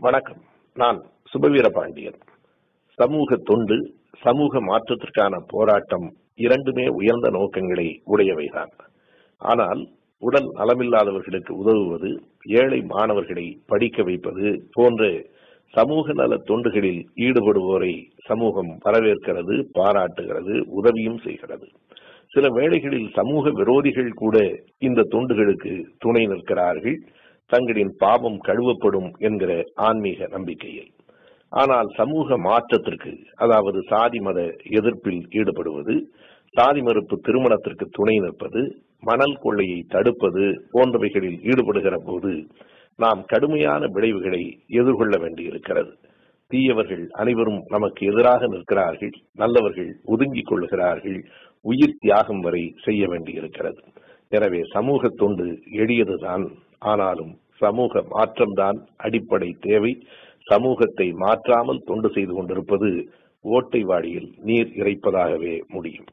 வணக்கம். நான் சுபவீர பாண்டியன் சமூக தொண்டு சமூக மாற்றத்திற்கான போராட்டம் இரண்டுமே உயர்ந்த நோக்கங்களை உடையவைதான். ஆனால் உடல் நலமில்லாதவர்களுக்கு உதவுவது ஏழை மாணவர்களை படிக்க வைப்பது போன்ற சமூக நல தொண்டுகளில் ஈடுபடுவோரை சமூகம் வரவேற்கிறது பாராட்டுகிறது உதவியும் செய்கிறது. சில வேளைகளில் சமூக விரோதிகள் கூட இந்த தொண்டுகளுக்கு துணை நிற்கிறார்கள். தங்களின் பாவம் கழுவப்படும் என்கிற ஆன்மீக நம்பிக்கையில். ஆனால் சமூக மாற்றத்திற்கு அதாவது சாதி மத எதிர்ப்பில் ஈடுபடுவது சாதி மறுப்பு திருமணத்திற்கு துணை நிற்பது மணல் கொள்ளையை தடுப்பது போன்றவைகளில் ஈடுபடுகிற போது நாம் கடுமையான விளைவுகளை எதிர்கொள்ள வேண்டியிருக்கிறது. தீயவர்கள் அனைவரும் நமக்கு எதிராக நிற்கிறார்கள் நல்லவர்கள் ஒதுங்கிக் கொள்ளுகிறார்கள் உயிர் தியாகம் வரை செய்ய வேண்டியிருக்கிறது. எனவே சமூக தொண்டு எளியதுதான் ஆனாலும் சமூக மாற்றம்தான் அடிப்படை தேவை. சமூகத்தை மாற்றாமல் தொண்டு செய்து கொண்டிருப்பது ஓட்டை வாடியில் நீர் இறைப்பதாகவே முடியும்.